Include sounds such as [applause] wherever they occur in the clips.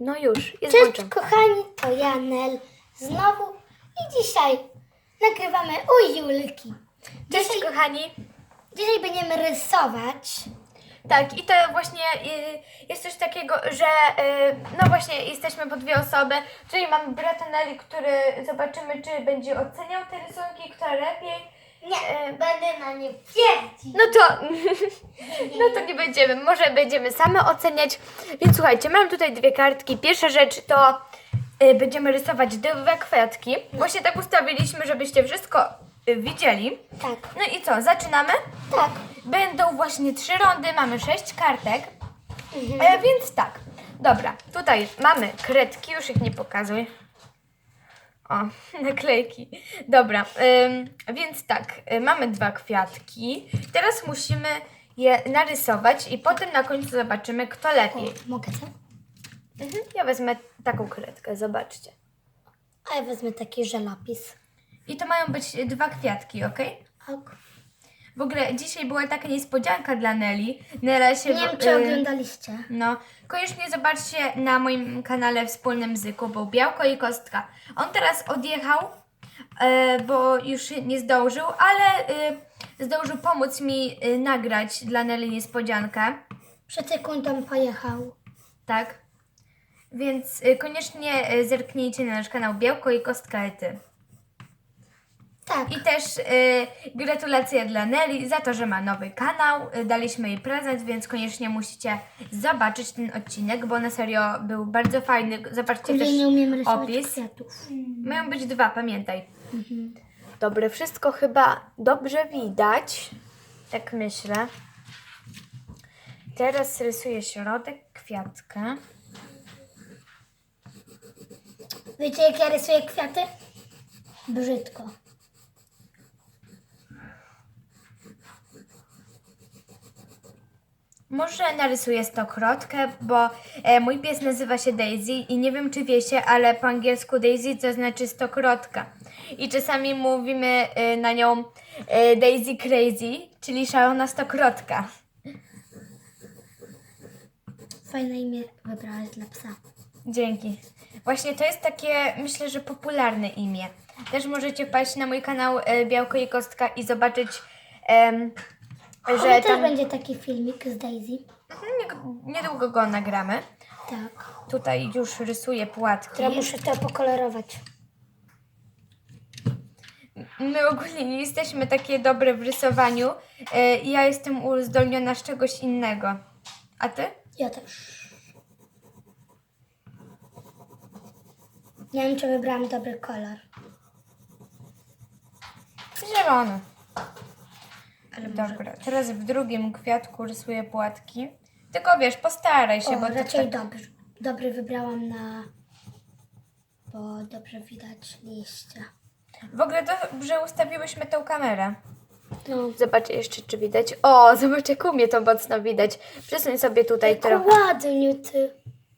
No już, jest Cześć kochani, to Janel znowu i dzisiaj nagrywamy u Julki. Cześć Dzisiaj, kochani. dzisiaj będziemy rysować. Tak, i to właśnie y, jest coś takiego, że y, no właśnie jesteśmy po dwie osoby, czyli mamy brata Nelly, który zobaczymy, czy będzie oceniał te rysunki, kto lepiej. Nie, E, będę na nie pierdzić. No to, [laughs] no to nie będziemy, może będziemy same oceniać. Więc słuchajcie, mam tutaj dwie kartki. Pierwsza rzecz to y, będziemy rysować dwa kwiatki. Właśnie tak ustawiliśmy, żebyście wszystko y, widzieli. Tak, No i co, zaczynamy? tak. Będą właśnie trzy rondy, mamy sześć kartek. Mhm. E, więc tak, dobra, tutaj mamy kredki, już ich nie pokazuj. O, [laughs] naklejki. Dobra, ym, więc tak, y, mamy dwa kwiatki. Teraz musimy je narysować i potem na końcu zobaczymy, kto lepiej. Mogę co? Mhm, ja wezmę taką kredkę, zobaczcie. A ja wezmę taki żelapis. I to mają być dwa kwiatki, ok? Ok. W ogóle dzisiaj była taka niespodzianka dla Nelly. Nela się... Nie wiem, czy y, oglądaliście. No, koniecznie zobaczcie na moim kanale Wspólnym Zyku, bo Białko i Kostka. On teraz odjechał, e, bo już nie zdążył, ale e, zdążył pomóc mi e, nagrać dla Nelly niespodziankę, Przed sekundą pojechał. tak? Więc e, koniecznie e, zerknijcie na nasz kanał Białko i Kostka Ety. Tak. I też e, gratulacje dla Nelly za to, że ma nowy kanał. E, Daliśmy jej prezent, więc koniecznie musicie zobaczyć ten odcinek, bo na serio był bardzo fajny. Zobaczcie Kurde, też nie umiem rysować opis. kwiatów. Mają być dwa, pamiętaj. Dobre, wszystko chyba dobrze widać. Tak myślę. Teraz rysuję środek, kwiatkę. Wiecie, jak ja rysuję kwiaty? Brzydko. Może narysuję stokrotkę, bo e, mój pies nazywa się Daisy i nie wiem czy wiecie, ale po angielsku Daisy to znaczy stokrotka. I czasami mówimy e, na nią e, Daisy Crazy, czyli szalona stokrotka. Fajne imię wybrałaś dla psa. Dzięki. Właśnie to jest takie, myślę, że popularne imię. Też możecie wpaść na mój kanał e, Białko i Kostka i zobaczyć, em, Że tam będzie taki filmik z Daisy. Mhm, nie- niedługo go nagramy. Tak. Tutaj już rysuję płatki. Ja muszę to pokolorować. My ogólnie nie jesteśmy takie dobre w rysowaniu. E, Ja jestem uzdolniona z czegoś innego. A ty? Ja też. Nie wiem, czy wybrałam dobry kolor. Zielony. Dobra, teraz w drugim kwiatku rysuję płatki. Tylko wiesz, postaraj się, O, bo to raczej tak... dobry. Dobry wybrałam na... Bo dobrze widać liście. W ogóle dobrze ustawiłyśmy tą kamerę. No. Zobaczcie jeszcze, czy widać. O, zobacz, jak u mnie to mocno widać. Przesuń sobie tutaj Jak trochę. ładnie ty.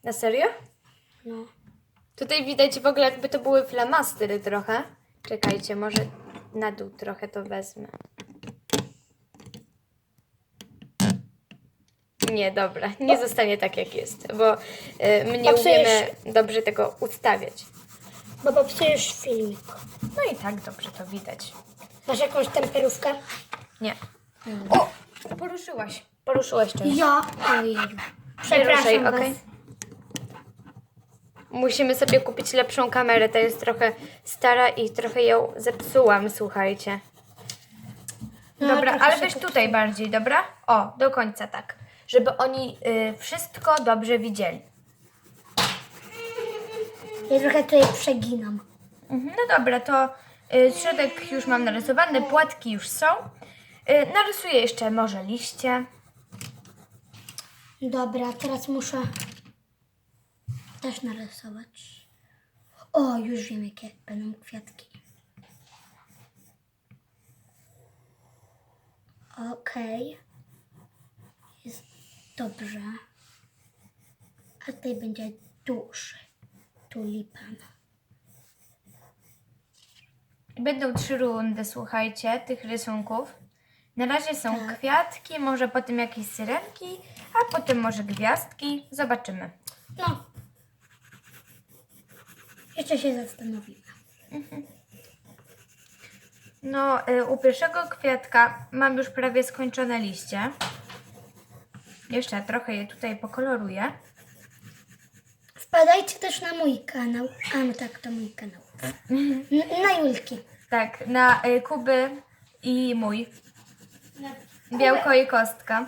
Na serio? No. Tutaj widać w ogóle, jakby to były flamastery trochę. Czekajcie, może na dół trochę to wezmę. Nie, dobra, nie zostanie tak jak jest, bo y, my nie umiemy dobrze tego ustawiać. Bo popsujesz filmik. No i tak dobrze to widać. Masz jakąś temperówkę? Nie. O! Poruszyłaś. Poruszyłaś czymś. Ja. Ojej. Przepraszam was. okej? Musimy sobie kupić lepszą kamerę. Ta jest trochę stara i trochę ją zepsułam, słuchajcie. No, Dobra, trochę ale się weź tutaj bardziej, dobra? O, do końca tak. Żeby oni y, wszystko dobrze widzieli. Ja trochę tutaj przeginam. Mhm, no dobra, to y, środek już mam narysowany, płatki już są. Y, narysuję jeszcze może liście. Dobra, teraz muszę też narysować. O, już wiem, jakie będą kwiatki. Okej. Dobrze. A tutaj będzie duży tulipan. Będą trzy rundy, słuchajcie, tych rysunków. Na razie są Tak. kwiatki, może potem jakieś syrenki, a potem może gwiazdki. Zobaczymy. No, Jeszcze się zastanowiła. No, y, u pierwszego kwiatka mam już prawie skończone liście. Jeszcze trochę je tutaj pokoloruję. Wpadajcie też na mój kanał. A no tak, to mój kanał. N- na Julki. Tak, na y, Kuby i mój. Białko i kostka.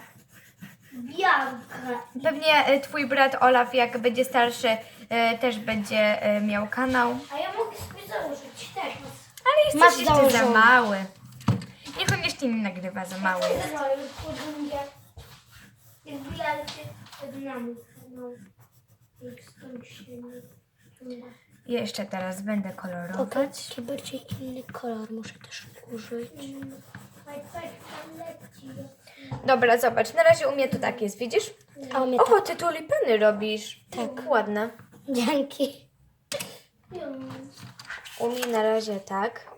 Białka. Pewnie y, twój brat Olaf, jak będzie starszy, y, też będzie y, miał kanał. A ja mogę sobie założyć też. Ale jesteś Masz jeszcze za mały. Niech on jeszcze nie nagrywa, za mały jest. Jak wbijajcie pod nami. No. Jak stąd się nie... Jeszcze teraz będę kolorować. Taki bardziej inny kolor muszę też użyć. Dobra, zobacz, na razie u mnie to tak jest, widzisz? A u mnie Oho, ty tulipany robisz. Tak. Ładne. Dzięki. U mnie na razie tak.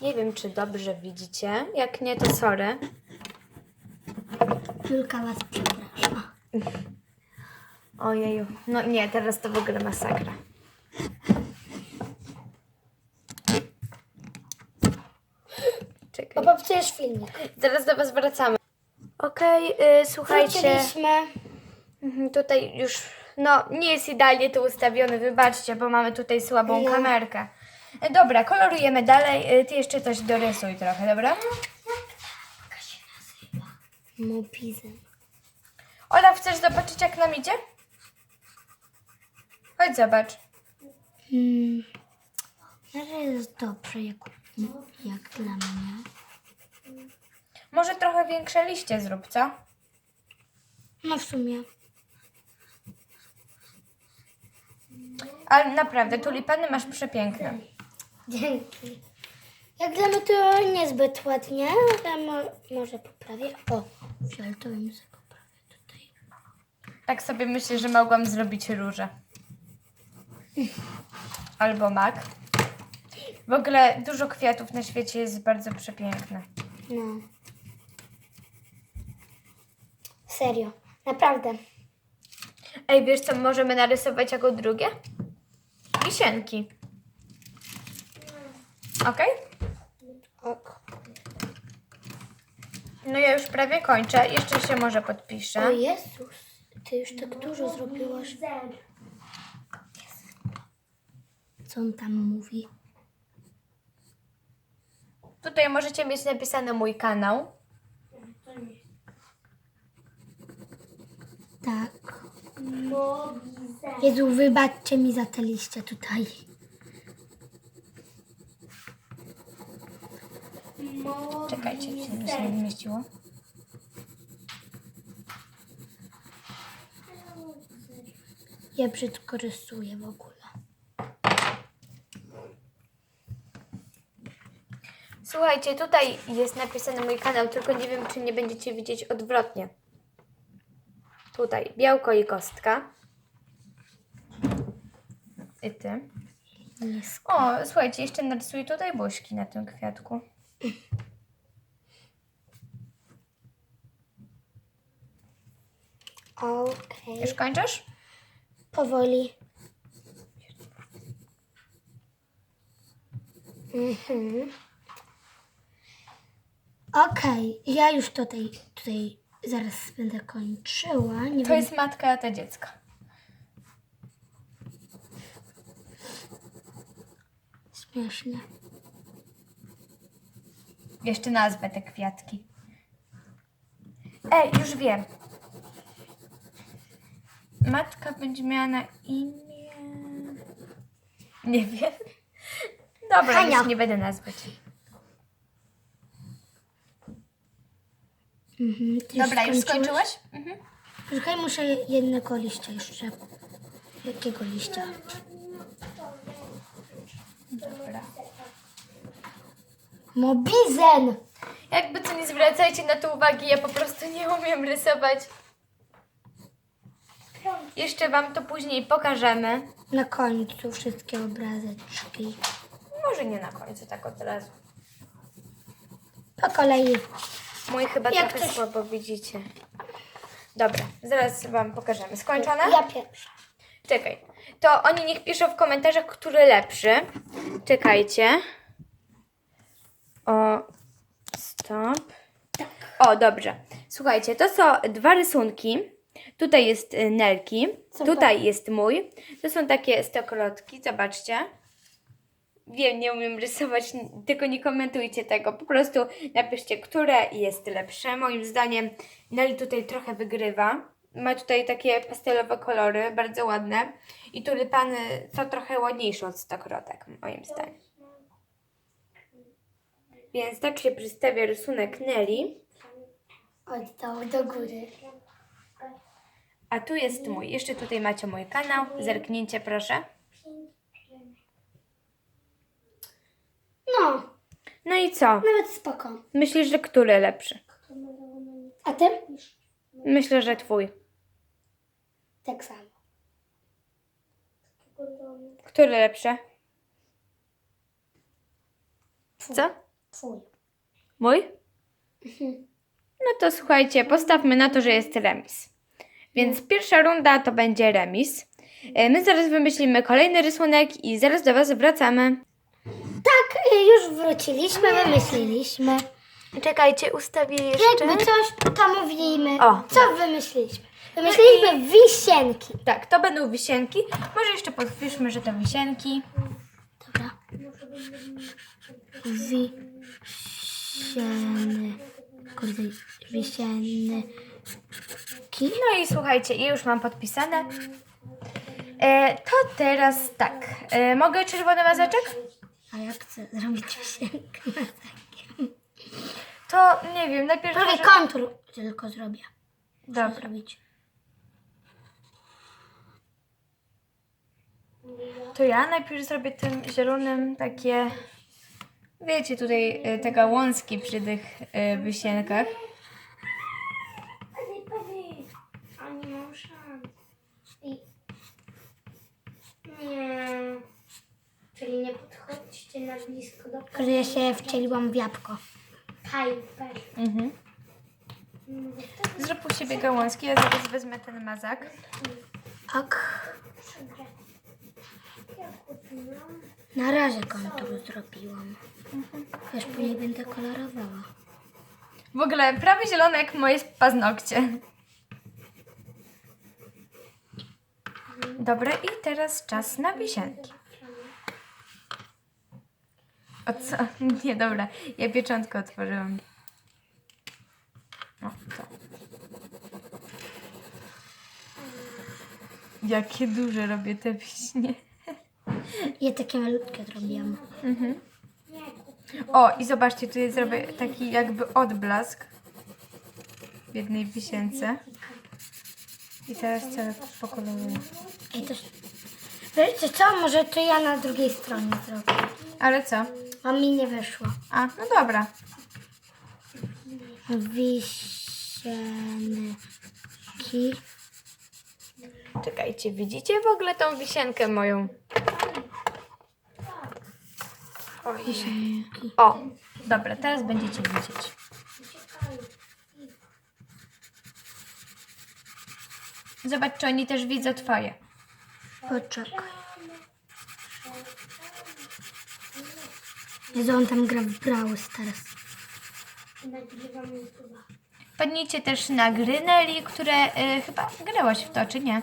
Nie wiem, czy dobrze widzicie. Jak nie, to sorry. Julka was przeprasza. Ojeju. No nie, teraz to w ogóle masakra. Czekaj. Bo popsujesz filmik. Zaraz do Was wracamy. Okej, y, słuchajcie. Wróciliśmy. Mhm, Tutaj już, no nie jest idealnie to ustawione, wybaczcie, bo mamy tutaj słabą kamerkę. E, Dobra, kolorujemy dalej. E, Ty jeszcze coś dorysuj trochę, dobra? Mobizem. Ola, chcesz zobaczyć jak nam idzie? Chodź zobacz. Hmm. Jest dobrze, jak, jak dla mnie. Może trochę większe liście zrób, co? No w sumie. Ale naprawdę, tulipany masz przepiękne. Dzięki. Jak dla mnie to niezbyt ładnie, ale mo może poprawię. O, fioletowym sobie poprawię tutaj. Tak sobie myślę, że mogłam zrobić róże. Albo mak. W ogóle dużo kwiatów na świecie jest bardzo przepiękne. No. Serio. Naprawdę. Ej, wiesz co możemy narysować jako drugie? Wisienki. Okej? Ok. No ja już prawie kończę. Jeszcze się może podpiszę. O Jezus, ty już tak dużo zrobiłaś. Co on tam mówi? Tutaj możecie mieć napisane mój kanał. Tak. Jezu, wybaczcie mi za te liście tutaj. Czekajcie, czy mi się nie mieściło. Ja brzydko rysuję w ogóle. Słuchajcie, tutaj jest napisany mój kanał, tylko nie wiem, czy nie będziecie widzieć odwrotnie. Tutaj białko i kostka. I ty. O, słuchajcie, jeszcze narysuję tutaj buźki na tym kwiatku. Okej. Już kończysz? Powoli. Mhm. Okej, ja już tutaj, tutaj zaraz będę kończyła. Nie To wiem, jest matka, a to dziecko. śmiesznie. Jeszcze nazwę te kwiatki. Ej, już wiem. Matka będzie miała na imię. Nie wiem. Dobra, Hania. już nie będę nazwać. Mhm, ty Dobra, już skończyłaś? Mhm. Czekaj, muszę jednego liścia jeszcze. Jakiego liścia? Dobra. Mobizen! Jakby co nie zwracajcie na to uwagi, ja po prostu nie umiem rysować. Jeszcze wam to później pokażemy. Na końcu wszystkie obrazeczki. Może nie na końcu, tak od razu. Po kolei. Mój chyba Jak trochę coś- słabo widzicie. Dobra, zaraz wam pokażemy. Skończone? Ja pierwsza. Czekaj. To oni niech piszą w komentarzach, który lepszy. Czekajcie. O, stop. O, dobrze. Słuchajcie, to są dwa rysunki. Tutaj jest y, Nelki, tutaj jest mój. To są takie stokrotki, zobaczcie. Wiem, nie umiem rysować, n- tylko nie komentujcie tego. Po prostu napiszcie, które jest lepsze. Moim zdaniem Nelly tutaj trochę wygrywa. Ma tutaj takie pastelowe kolory, bardzo ładne. I tulipany są trochę ładniejsze od stokrotek, moim zdaniem. Więc tak się przedstawia rysunek Nelly. Od dołu do góry. A tu jest mój. Jeszcze tutaj macie mój kanał. Zerknijcie proszę. No, No i co? nawet spoko. Myślisz, że który lepszy? A ty? Myślę, że twój. Tak samo. Który lepszy? Co? Twój. Mój? No to słuchajcie, postawmy na to, że jest remis. Więc pierwsza runda to będzie remis. E, My zaraz wymyślimy kolejny rysunek i zaraz do Was wracamy. Tak, y, już wróciliśmy, wymyśliliśmy. Czekajcie, ustawię Jakby coś, to mówimy. O. Co wymyśliliśmy? Wymyśliliśmy wisienki. Tak, to będą wisienki. Może jeszcze podpiszmy, że to wisienki. Dobra. Wisieny. Kurde, wisienny. No i słuchajcie, ja już mam podpisane. E, to teraz tak. E, mogę czerwony mazeczek? A ja chcę zrobić wisienkę. To nie wiem, najpierw. Prawie może- kontur tylko zrobię. Muszę Dobra. zrobić. To ja najpierw zrobię tym zielonym takie. Wiecie, tutaj te gałązki przy tych e, wysienkach. Nie mam szans. I... Nie. Czyli nie podchodźcie na blisko do Kurde, ja się wcieliłam w jabłko. Piper. Mhm. Zrób u siebie gałązki, ja zaraz wezmę ten mazak. Ok. Na razie kontur zrobiłam. Już później będę kolorowała. W ogóle prawie zielone jak moje paznokcie. Dobra, i teraz czas na wisienki. O co? [laughs] Nie, dobra. Ja pieczątkę otworzyłam. O, to. Jakie duże robię te wiśnie. Ja takie malutkie zrobiłam. O, i zobaczcie, tu zrobię taki jakby odblask w jednej wisience. I teraz całe pokoluję. I to... Wiecie co? może to ja na drugiej stronie zrobię. Ale co? A mi nie wyszło. A, no dobra. Wisienki. Czekajcie, widzicie w ogóle tą wisienkę moją? O, dobra, teraz będziecie widzieć. Zobacz, czy oni też widzą twoje. Poczekaj. Jezu, on tam gra w Brawl Stars. Też na gry Nelly, które y, chyba grałaś w to, czy nie?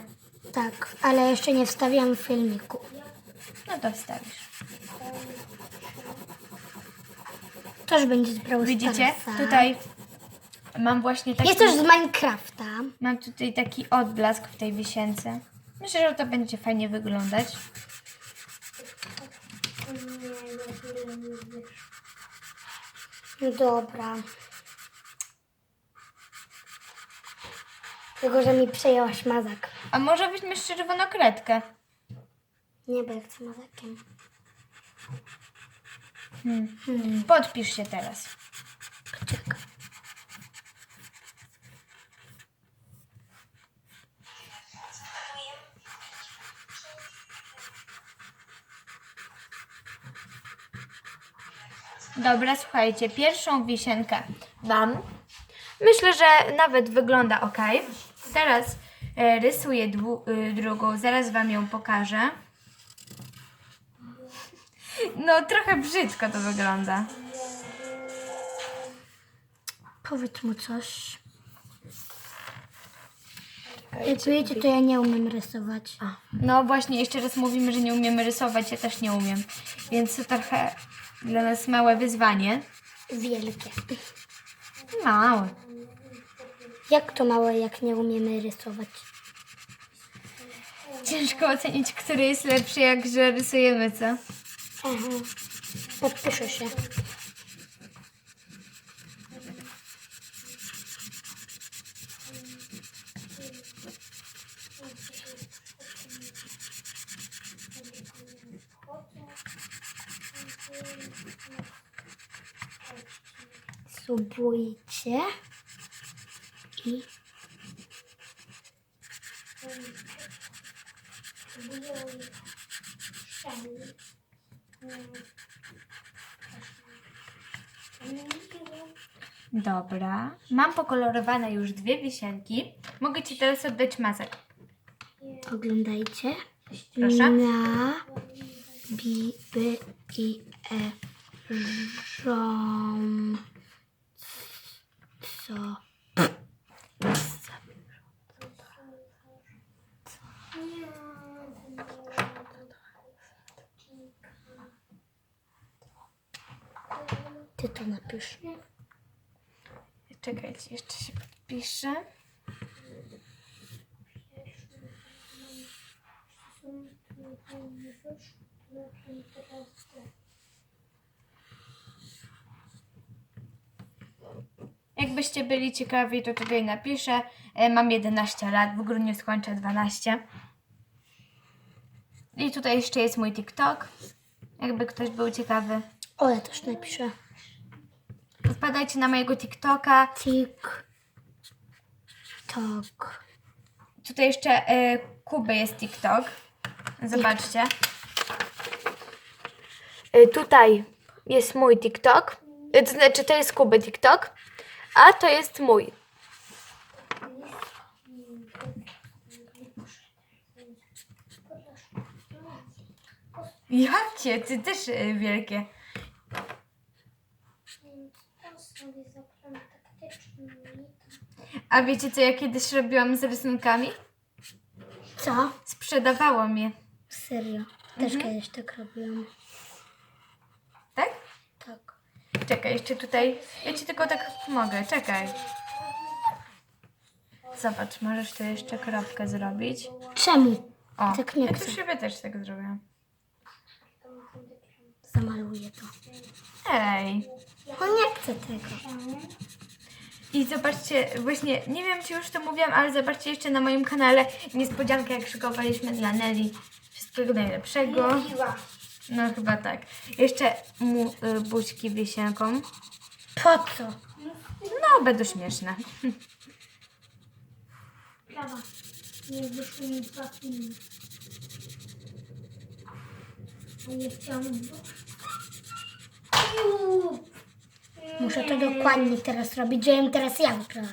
Tak, ale jeszcze nie wstawiam filmiku. No to wstawisz. Też będzie z Brawl Widzicie? Starsa. Tutaj mam właśnie taki... Jest też z Minecrafta. Mam tutaj taki odblask w tej wisience. Myślę, że to będzie fajnie wyglądać. Dobra. Tylko, że mi przejęłaś mazak. A może weźmiesz czerwoną kredkę? Nie, bo ja chcę mazakiem. Hmm. Podpisz się teraz. Poczekaj. Dobra, słuchajcie, pierwszą wisienkę mam. Myślę, że nawet wygląda ok. Teraz E, rysuję y, drugą, zaraz Wam ją pokażę. No, trochę brzydko to wygląda. Powiedz mu coś. Jak wiecie, to ja nie umiem rysować. No właśnie, jeszcze raz mówimy, że nie umiemy rysować, ja też nie umiem. Więc to trochę dla nas małe wyzwanie. Wielkie. Małe. Jak to małe, jak nie umiemy rysować? Ciężko ocenić, który jest lepszy, jak że rysujemy, co? Aha. Podpiszę się. Subujcie i Dobra. Mam pokolorowane już dwie wisienki. Mogę Ci teraz oddać mazek. oglądajcie. Proszę. Na bi, by i e żom co ty to napisz. Czekajcie, jeszcze się podpiszę. Jakbyście byli ciekawi, to tutaj napiszę. E, Mam 11 lat, w grudniu skończę 12. I tutaj jeszcze jest mój TikTok. Jakby ktoś był ciekawy. O, ja też napiszę. Wpadajcie na mojego TikToka. Tik tok. Tutaj jeszcze e, Kuby jest TikTok. Zobaczcie. E, tutaj jest mój TikTok. E, to znaczy, to jest Kuby TikTok, a to jest mój. Jakie? Ty też e, wielkie. A wiecie, co ja kiedyś robiłam z rysunkami? Co? Sprzedawałam je. Serio. Też kiedyś tak robiłam. Tak? Tak. Czekaj, jeszcze tutaj. Ja ci tylko tak pomogę, czekaj. Zobacz, możesz tu jeszcze kropkę zrobić. Czemu? O, Tak nie ja chcę. tu siebie też tak zrobiłam. Zamaluję to. Ej. On nie chce tego. I zobaczcie, właśnie, nie wiem czy już to mówiłam, ale zobaczcie jeszcze na moim kanale niespodziankę, jak szykowaliśmy dla Nelly. Wszystkiego najlepszego. No chyba tak. Jeszcze mu y, buźki wisienką. Po co? No, będą śmieszne. Prawa. Nie wyszło mi dwa filmy. A nie chciałam Muszę to dokładnie teraz robić, żebym teraz ja wygrała.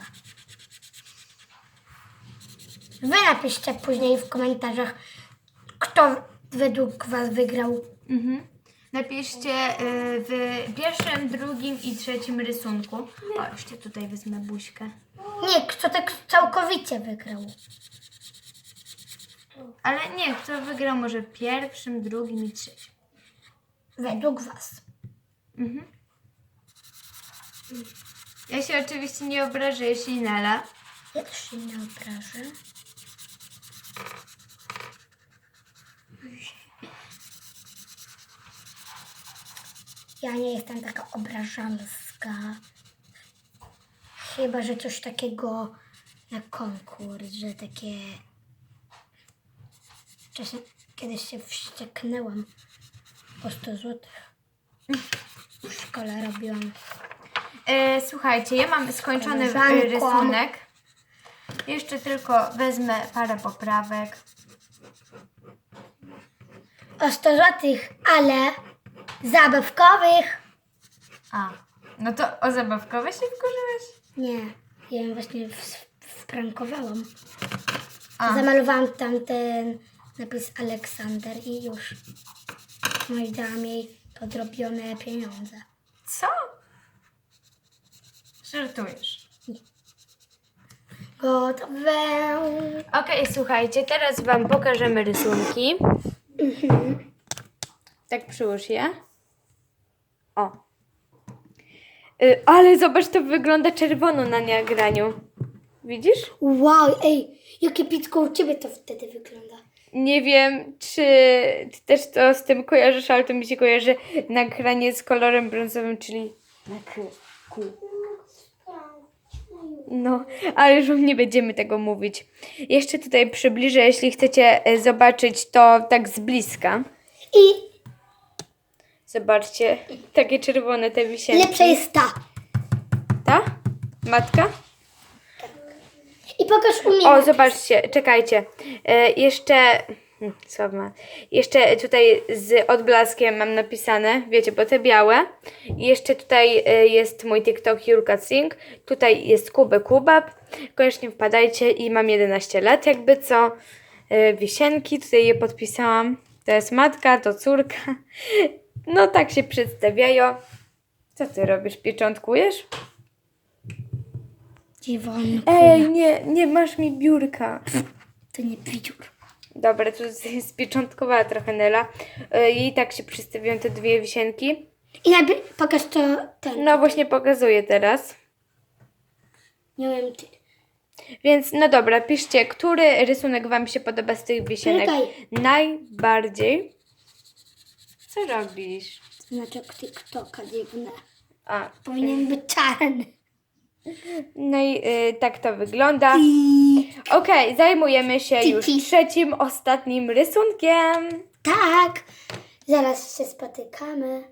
Wy napiszcie później w komentarzach, kto według was wygrał. Mhm. Napiszcie y, w pierwszym, drugim i trzecim rysunku. O, jeszcze tutaj wezmę buźkę. Nie, kto tak całkowicie wygrał. Ale nie, kto wygrał może pierwszym, drugim i trzecim. Według was. Mhm. Ja się oczywiście nie obrażę, jeśli Nela. Ja też się nie obrażę. Ja nie jestem taka obrażalska. Chyba, że coś takiego na konkurs, że takie... Czasem kiedyś się wścieknęłam po 100 złotych. W szkole robiłam. E, słuchajcie, ja mam skończony Koleżanko. rysunek. Jeszcze tylko wezmę parę poprawek. O 100 złotych, ale zabawkowych. A, no to o zabawkowe się wkurzyłeś? Nie, ja ją właśnie w- wprankowałam. A. Zamalowałam tam ten napis Aleksander i już. No i dałam jej podrobione pieniądze. Co? Żartujesz. Gotowe. Okej, słuchajcie, teraz Wam pokażemy rysunki. Tak przyłóż je. O. Y, ale zobacz, to wygląda czerwono na nagraniu. Widzisz? Wow, ej, jakie pitko u ciebie to wtedy wygląda. Nie wiem, czy ty też to z tym kojarzysz, ale to mi się kojarzy nagranie z kolorem brązowym, czyli na K. No, ale już nie będziemy tego mówić. Jeszcze tutaj przybliżę, jeśli chcecie e, zobaczyć to tak z bliska. I Zobaczcie, takie czerwone te wisienki. lepsza jest ta. Ta? Matka? I pokaż u mnie. O, zobaczcie, czekajcie. E, jeszcze. Hmm, Słabo. ma. Jeszcze tutaj z odblaskiem mam napisane, wiecie, bo te białe. Jeszcze tutaj e, jest mój TikTok Jurka Sing. Tutaj jest Kubę Kubab. Koniecznie wpadajcie i mam 11 lat, jakby co. E, wisienki, tutaj je podpisałam. To jest matka, to córka. [laughs] No tak się przedstawiają. Co ty robisz? Pieczątkujesz? Dziwon. Ej, nie, nie masz mi biurka. To nie pidziur. Dobra, tu jest pieczątkowała trochę Nela. I tak się przedstawią te dwie wisienki. I najpierw pokaż to ten. No właśnie pokazuję teraz. Nie wiem ty. Więc no dobra, piszcie, który rysunek Wam się podoba z tych wisienek Czekaj. najbardziej. Co robisz? Znaczek TikToka dziwne. A, Powinien być czarny. No i yy, tak to wygląda. Okej, zajmujemy się już trzecim, ostatnim rysunkiem. tak. Zaraz się spotykamy.